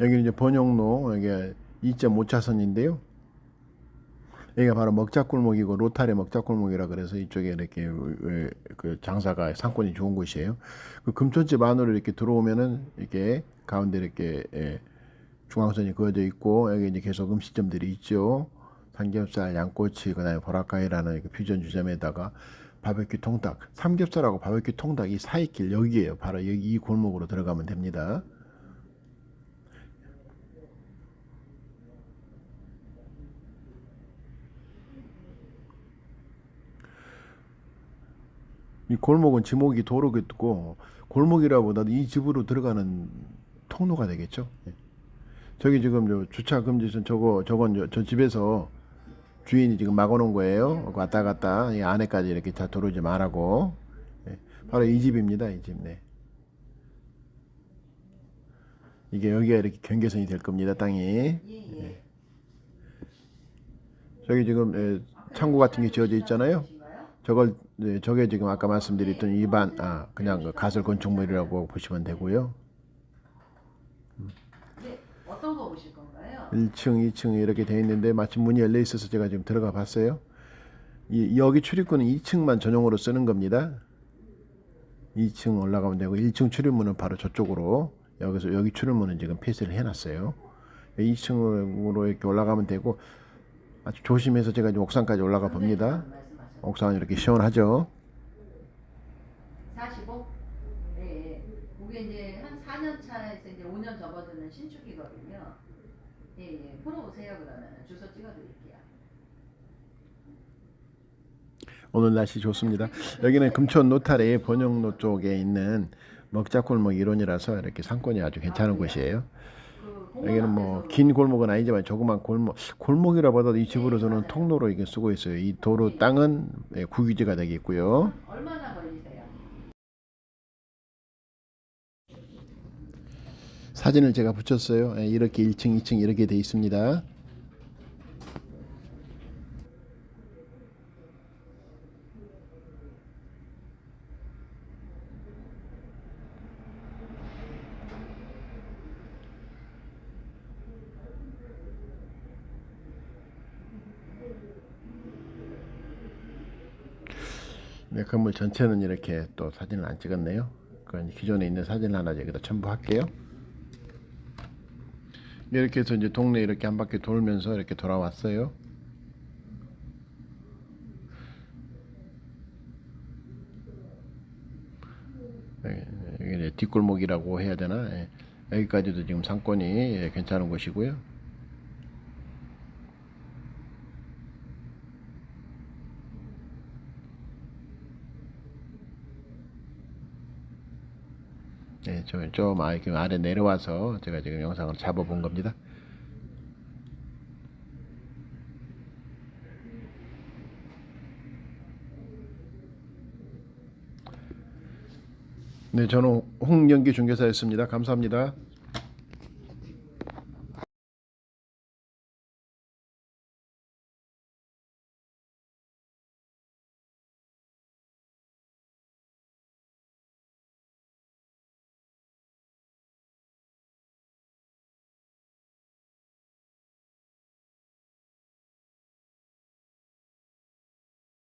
여기는 이제 번영로 이게 2.5차선인데요. 여기가 바로 먹자골목이고 로타리 먹자골목이라 그래서 이쪽에 이렇게 왜- 그 장사가 상권이 좋은 곳이에요. 그 금촌집 안으로 이렇게 들어오면은 이렇게 가운데 이렇게 예, 중앙선이 그어져 있고 여기 이제 계속 음식점들이 있죠. 삼겹살, 양꼬치, 그다음에 보라카이라는 그 퓨전 주점에다가 바베큐 통닭, 삼겹살하고 바베큐 통닭 이 사이길 여기에요. 바로 여기 이 골목으로 들어가면 됩니다. 이 골목은 지목이 도로겠고 골목이라보다도 이 집으로 들어가는 통로가 되겠죠. 예. 저기 지금 저 주차 금지선 저거 저건 저, 저 집에서 주인이 지금 막아놓은 거예요. 왔다 갔다 이 안에까지 이렇게 다 들어오지 말라고. 예. 바로 이 집입니다. 이 집. 네. 이게 여기가 이렇게 경계선이 될 겁니다. 땅이. 예예. 저기 지금 예, 창고 같은 게 지어져 있잖아요. 저걸 네, 저게 지금 아까 말씀드렸던 일반 아 그냥 그 가설 건축물이라고 보시면 되고요. 네. 어떤 거 보실 건가요? 1층, 2층 이렇게 돼 있는데 마침 문이 열려 있어서 제가 지금 들어가 봤어요. 이, 여기 출입구는 2층만 전용으로 쓰는 겁니다. 2층 올라가면 되고 1층 출입문은 바로 저쪽으로 여기서 여기 출입문은 지금 폐쇄를 해놨어요. 2층으로 이렇게 올라가면 되고 아주 조심해서 제가 이제 옥상까지 올라가 봅니다. 옥상은 이렇게 시원하죠. 45? 네. 그게 이제 한 4년 차에서 이제 5년 접어드는 신축이거든요. 예, 예. 풀어보세요, 그러면. 주소 찍어드릴게요. 오늘 날씨 좋습니다. 여기는 금촌 노타리 번영로 쪽에 있는 먹자골목 일원이라서 이렇게 상권이 아주 괜찮은 곳이에요. 여기는 뭐 긴 골목은 아니지만 조그만 골목 골목이라보다도 이 집으로서는 통로로 이게 쓰고 있어요. 이 도로 땅은 예, 국유지가 되겠고요. 얼마나 걸리세요? 사진을 제가 붙였어요. 예, 이렇게 1층, 2층 이렇게 돼 있습니다. 네, 건물 전체는 이렇게 또 사진을 안 찍었네요. 그건 기존에 있는 사진을 하나 여기다 첨부할게요. 이렇게 해서 이제 동네 이렇게 한 바퀴 돌면서 이렇게 돌아왔어요. 여기, 이제 뒷골목이라고 해야 되나? 예. 여기까지도 지금 상권이 예, 괜찮은 곳이고요. 네, 좀, 좀 아, 이렇게 아래 내려와서 제가 지금 영상을 잡아본 겁니다. 네, 저는 홍영기 중개사였습니다. 감사합니다.